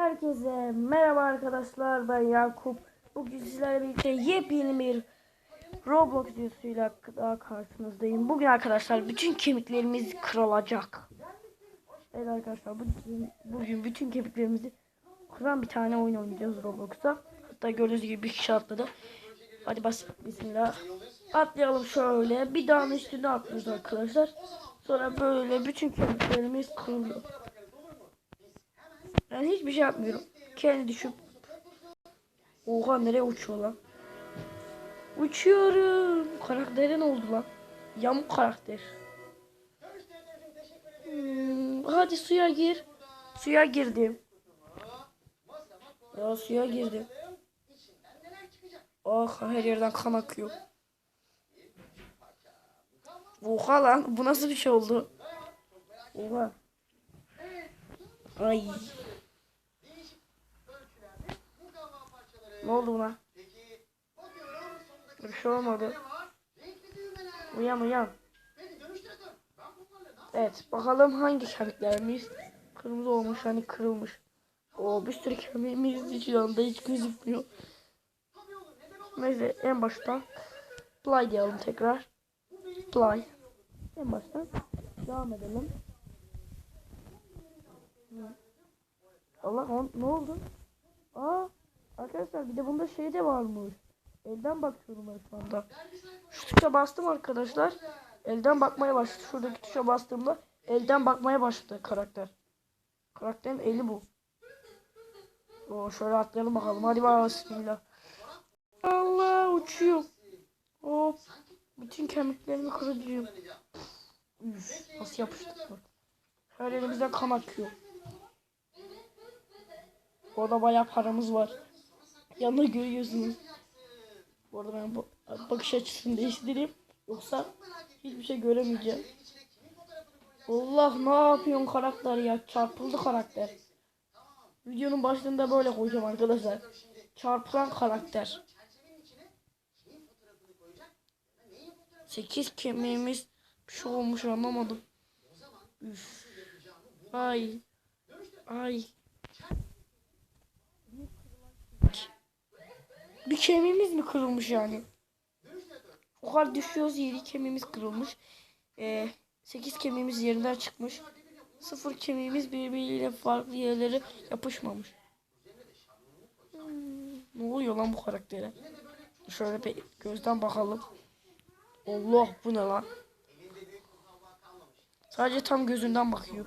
Herkese merhaba arkadaşlar ben Yakup. Bugün sizlerle birlikte yepyeni bir Roblox videosuyla daha karşınızdayım. Bugün arkadaşlar bütün kemiklerimiz kırılacak. Evet arkadaşlar bugün, bugün bütün kemiklerimizi kıran bir tane oyun oynayacağız Roblox'ta. Hatta gördüğünüz gibi bir kişi atladı. Hadi bas bismillah. Atlayalım şöyle. Bir dağın üstüne atlıyoruz arkadaşlar. Sonra böyle bütün kemiklerimiz kırılıyor. Ben hiçbir şey yapmıyorum. Kendi düşüp. Oha nereye uçuyor lan? Uçuyorum. Karakterin oldu lan. Yamuk karakter. Hmm, hadi suya gir. Suya girdim. Ya suya girdim. Ah her yerden kan akıyor. Oha lan bu nasıl bir şey oldu? Oha. Ay. Ne oldu buna? Bir şey olmadı. Uyan uyan. Evet bakalım hangi kemiklerimiz kırmızı olmuş hani kırılmış. O bir sürü kemiğimiz hiç yanında hiç gözükmüyor. Neyse en baştan play diyelim tekrar. Play. En baştan devam edelim. Allah on, ne oldu? Aa arkadaşlar bir de bunda şey de varmış. Elden bakıyorum şu anda. Şu tuşa bastım arkadaşlar. Elden bakmaya başladı. Şuradaki tuşa bastığımda elden bakmaya başladı karakter. Karakterin eli bu. Oo, şöyle atlayalım bakalım. Hadi bakalım bismillah. Allah uçuyor. Hop. Bütün kemiklerimi kıracağım. Üf, nasıl yapıştık mı? Her yerimizden kan akıyor. Orada bayağı paramız var. Yanında görüyorsunuz. Bu arada ben bakış açısını değiştireyim. Yoksa hiçbir şey göremeyeceğim. Allah ne yapıyorsun karakter ya? Çarpıldı karakter. Videonun başlığında böyle koyacağım arkadaşlar. Çarpılan karakter. 8 kemiğimiz bir şey olmuş anlamadım. Üf. Ay. Ay. Bir kemiğimiz mi kırılmış yani? O kadar düşüyoruz 7 kemiğimiz kırılmış. Ee, 8 kemiğimiz yerinden çıkmış. 0 kemiğimiz birbiriyle farklı yerlere yapışmamış. Hmm, ne oluyor lan bu karaktere? Şöyle bir gözden bakalım. Allah bu ne lan? Sadece tam gözünden bakıyor.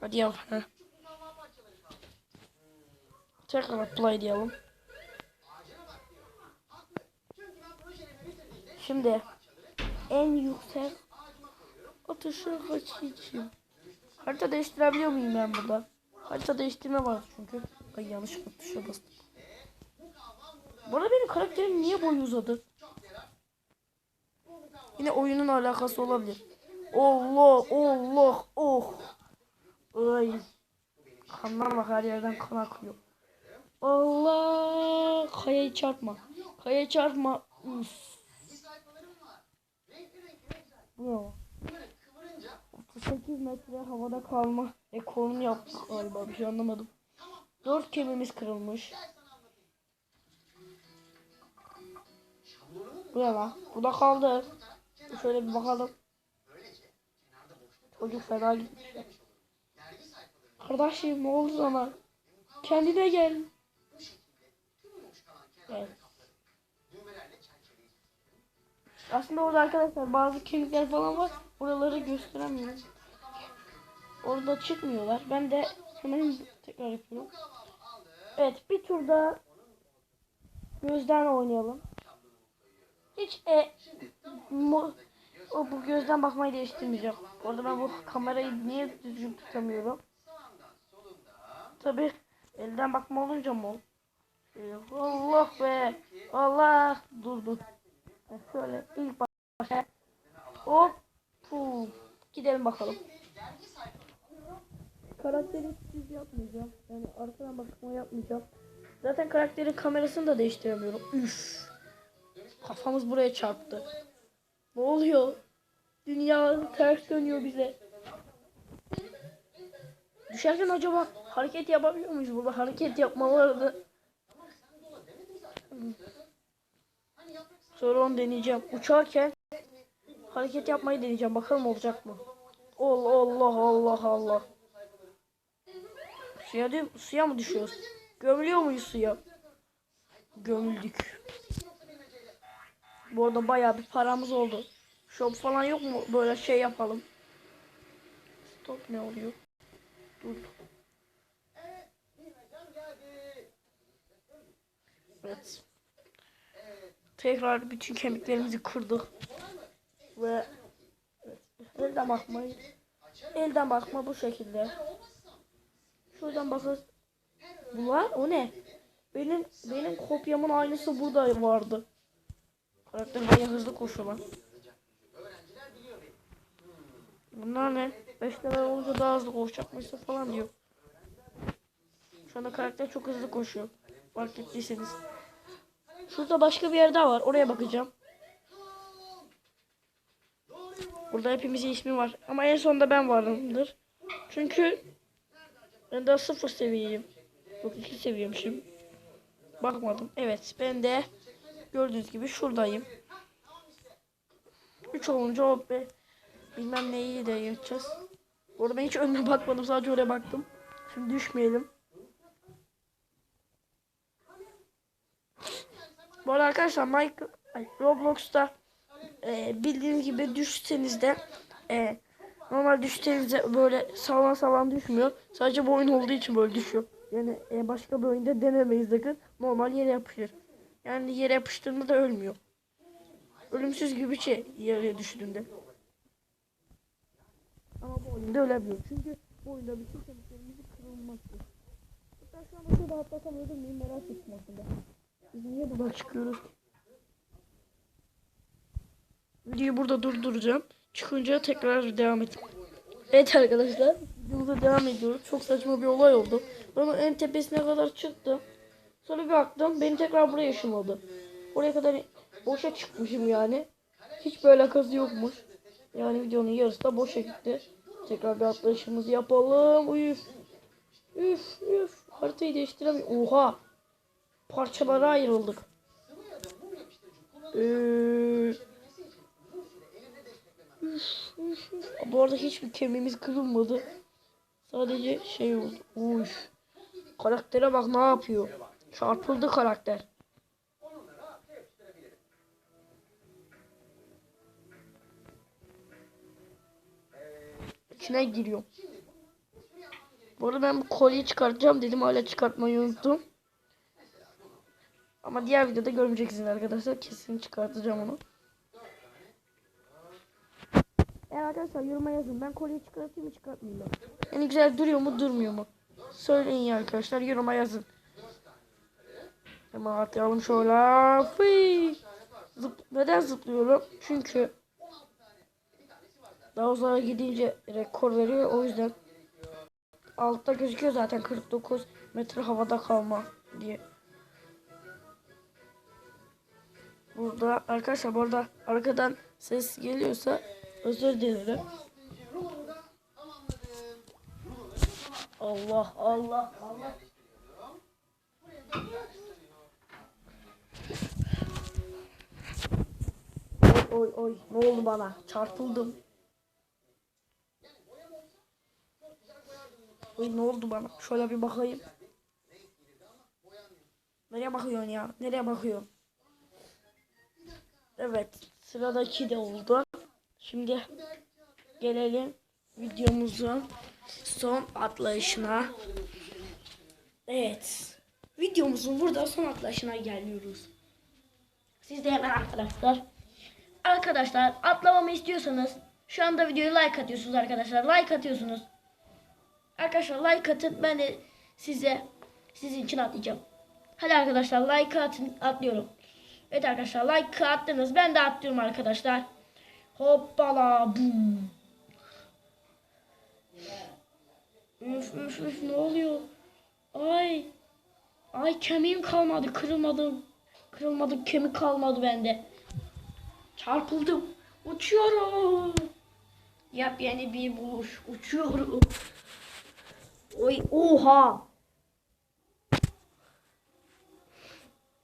Hadi. Heh. Tekrar play diyelim. Şimdi en yüksek atışı kaçacağım. Harita değiştirebiliyor muyum ben burada? Harita değiştirme var çünkü. Ay yanlış tuşa bastım. Bu arada benim karakterim niye boyu uzadı? Yine oyunun alakası olabilir. Allah Allah oh. Ay. Kanlar bak her yerden kan akıyor. Allah. Kayayı çarpma. Kayayı çarpma. Üf. Bu ne? 38 metre havada kalma rekorunu yaptık galiba bir şey anlamadım. 4 kemiğimiz kırılmış. Bu ne lan? Bu da kaldı. Şöyle bir bakalım. Çocuk fena gitmiş. ya. Kardeşim ne oldu sana? Kendine gel. Evet. Aslında orada arkadaşlar bazı kemikler falan var. Oraları gösteremiyorum. Orada çıkmıyorlar. Ben de hemen tekrar yapıyorum. Evet bir turda gözden oynayalım. Hiç e, mo, o, bu gözden bakmayı değiştirmeyeceğim. Orada ben bu kamerayı niye düzgün tutamıyorum. Tabi elden bakma olunca mı? Ee, Allah be. Allah. Dur dur. Ha, Şöyle ilk başta. Hop. Puh. Gidelim bakalım. Karakteri düz yapmayacağım. Yani arkadan bakma yapmayacağım. Zaten karakterin kamerasını da değiştiremiyorum. Üf. Kafamız buraya çarptı. Ne oluyor? Dünya ters dönüyor bize. Düşerken acaba Hareket yapabiliyor muyuz burada? Hareket yapmaları Sonra onu deneyeceğim. Uçarken hareket yapmayı deneyeceğim. Bakalım olacak mı? Allah Allah Allah Allah. Suya, suya mı düşüyoruz? Gömülüyor muyuz suya? Gömüldük. Bu arada bayağı bir paramız oldu. Shop falan yok mu? Böyle şey yapalım. Stop ne oluyor? Dur. Evet. Tekrar bütün kemiklerimizi kırdık. Ve evet, elden bakmayı elden bakma bu şekilde. Şuradan bakın. Bunlar o ne? Benim benim kopyamın aynısı burada vardı. Karakter bayağı hızlı koşuyor. Bunlar ne? 5 level olunca daha hızlı koşacakmışsın falan diyor. Şu anda karakter çok hızlı koşuyor. Fark ettiyseniz. Şurada başka bir yer daha var. Oraya bakacağım. Burada hepimizin ismi var. Ama en sonunda ben varımdır. Çünkü ben daha sıfır seviyeyim. Yok iki seviyemişim. Bakmadım. Evet ben de gördüğünüz gibi şuradayım. 3 olunca o be, bilmem neyi de yapacağız. Orada ben hiç önüne bakmadım sadece oraya baktım. Şimdi düşmeyelim. Bu arada arkadaşlar ay, Roblox'ta e, bildiğiniz gibi düşseniz de e, normal düştüğünüzde böyle sağlam sağlam düşmüyor. Sadece bu oyun olduğu için böyle düşüyor. Yani e, başka bir oyunda denemeyiz sakın. Normal yere yapışır. Yani yere yapıştığında da ölmüyor. Ölümsüz gibi bir şey yere düştüğünde. Ama bu oyunda ölebiliyor. Çünkü bu oyunda bütün kemiklerimizi kırılmaktır. Hatta şu anda şurada atlasam ölür müyüm merak ettim aslında. Biz niye buradan çıkıyoruz ki? Videoyu burada durduracağım. Çıkınca tekrar devam edeyim. Evet arkadaşlar. Videomuza devam ediyoruz. Çok saçma bir olay oldu. Ben en tepesine kadar çıktım. Sonra bir baktım beni tekrar buraya ışınladı. Oraya kadar boşa çıkmışım yani. Hiç böyle alakası yokmuş. Yani videonun yarısı da boşa gitti. Tekrar bir atlayışımızı yapalım. Üf. Üf üf. Haritayı değiştiremiyorum. Oha. Parçalara ayrıldık. Ee, Bu arada hiçbir kemiğimiz kırılmadı. Sadece şey oldu. Uf. Karaktere bak ne yapıyor. Çarpıldı karakter. İçine giriyor. Bu arada ben bu kolyeyi çıkartacağım dedim hala çıkartmayı unuttum. Ama diğer videoda görmeyeceksiniz arkadaşlar. Kesin çıkartacağım onu. Evet arkadaşlar yoruma yazın. Ben kolyeyi çıkartayım mı çıkartmayayım mı? Yani güzel duruyor mu durmuyor mu? Söyleyin ya arkadaşlar yoruma yazın. Hemen atlayalım şöyle. Fıy. Zıp Neden zıplıyorum? Çünkü daha uzağa gidince rekor veriyor. O yüzden altta gözüküyor zaten 49 metre havada kalma diye. Burada arkadaşlar burada arkadan ses geliyorsa özür dilerim. Allah Allah Allah. Oy oy oy ne oldu bana? Çarpıldım. Oy ne oldu bana? Şöyle bir bakayım. Nereye bakıyorsun ya? Nereye bakıyorsun? Evet. Sıradaki de oldu. Şimdi gelelim videomuzun son atlayışına. Evet. Videomuzun burada son atlayışına geliyoruz. Siz de hemen arkadaşlar. Arkadaşlar atlamamı istiyorsanız şu anda videoyu like atıyorsunuz arkadaşlar. Like atıyorsunuz. Arkadaşlar like atın. Ben de size sizin için atlayacağım. Hadi arkadaşlar like atın. Atlıyorum. Evet arkadaşlar like attınız. Ben de atlıyorum arkadaşlar. Hoppala bum. Üf üf üf ne oluyor? Ay. Ay kemiğim kalmadı. Kırılmadım. Kırılmadı kemik kalmadı bende. Çarpıldım. Uçuyorum. Yap yeni bir buluş. Uçuyorum. Oy oha.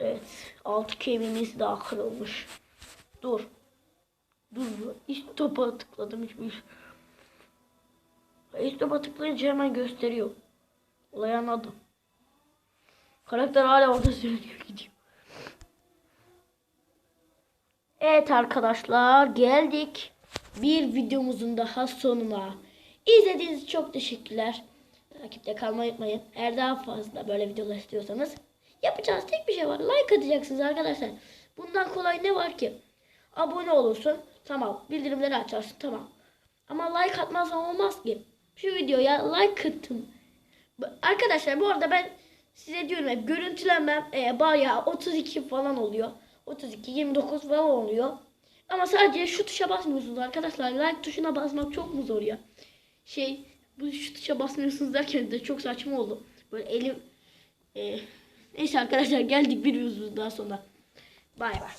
Evet. Altı kemiğimiz daha kırılmış. Dur. Dur. Hiç topa tıkladım hiçbir. Hiç topa tıklayınca hemen gösteriyor. Olay anladım. Karakter hala orada sürünüyor gidiyor. Evet arkadaşlar geldik. Bir videomuzun daha sonuna. İzlediğiniz için çok teşekkürler. Takipte kalmayı unutmayın. Eğer daha fazla böyle videolar istiyorsanız yapacağınız tek bir şey var. Like atacaksınız arkadaşlar. Bundan kolay ne var ki? Abone olursun. Tamam. Bildirimleri açarsın. Tamam. Ama like atmazsan olmaz ki. Şu videoya like. Bu- Arkadaşlar bu arada ben size diyorum hep görüntülenmem e, bayağı 32 falan oluyor. 32, 29 falan oluyor. Ama sadece şu tuşa basmıyorsunuz arkadaşlar. Like tuşuna basmak çok mu zor ya? Şey bu şu tuşa basmıyorsunuz derken de çok saçma oldu. Böyle elim e, neyse arkadaşlar geldik bir yüzümüz daha sonra. Bay bay.